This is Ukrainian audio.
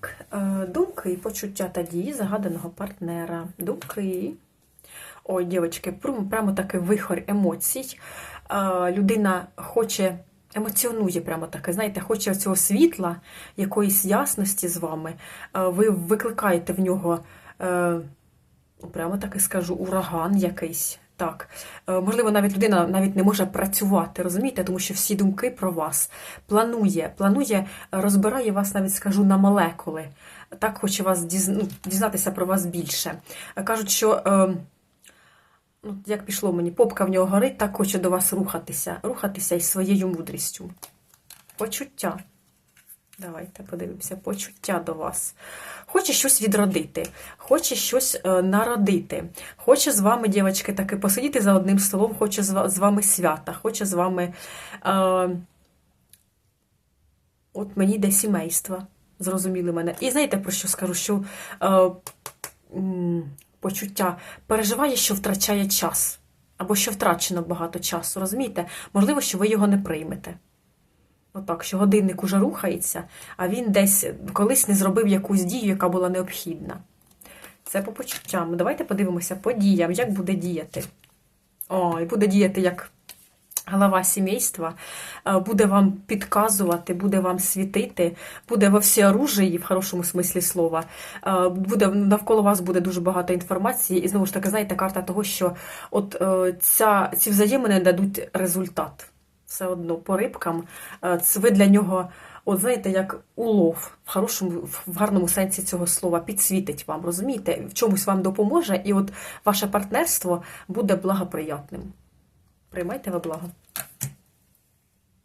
Так, е, думки і почуття та дії загаданого партнера. Думки. Ой, дівчатки, прям- прямо такий вихор емоцій. Е, Людина хоче, емоціонує прямо таке, знаєте, хоче цього світла, якоїсь ясності з вами. Е, Ви викликаєте в нього, прямо таки скажу, ураган якийсь. Так, Е, можливо, навіть людина навіть не може працювати, розумієте, тому що всі думки про вас планує, планує, е, розбирає вас, навіть скажу, на молекули. Так хоче вас ну, дізнатися про вас більше. Е, Кажуть, що ну, як пішло мені, попка в нього горить, так хоче до вас рухатися, рухатися із своєю мудрістю. Почуття. Давайте подивимося, почуття до вас. Хоче щось відродити, хоче щось е, народити, хоче з вами, дівчатки, таки посидіти за одним столом, хоче з вами свята, хоче з вами. Е, от мені йде сімейство, зрозуміли мене. І знаєте, про що скажу? Що е, почуття переживає, що втрачає час, або що втрачено багато часу, розумієте? Можливо, що ви його не приймете. Отак, що годинник уже рухається, а він десь колись не зробив якусь дію, яка була необхідна. Це по почуттям. Давайте подивимося по діям, як буде діяти. О, і буде діяти як глава сімейства, Е, буде вам підказувати, буде вам світити, буде во всеоружії, в хорошому смислі слова. Е, Буде, навколо вас буде дуже багато інформації. І знову ж таки, знаєте, карта того, що от е, ця, ці взаємини дадуть результат все одно по рибкам. Це ви для нього, от знаєте, як улов в хорошому, в гарному сенсі цього слова, підсвітить вам, розумієте? В чомусь вам допоможе, і от ваше партнерство буде благоприятним. Приймайте ви благо.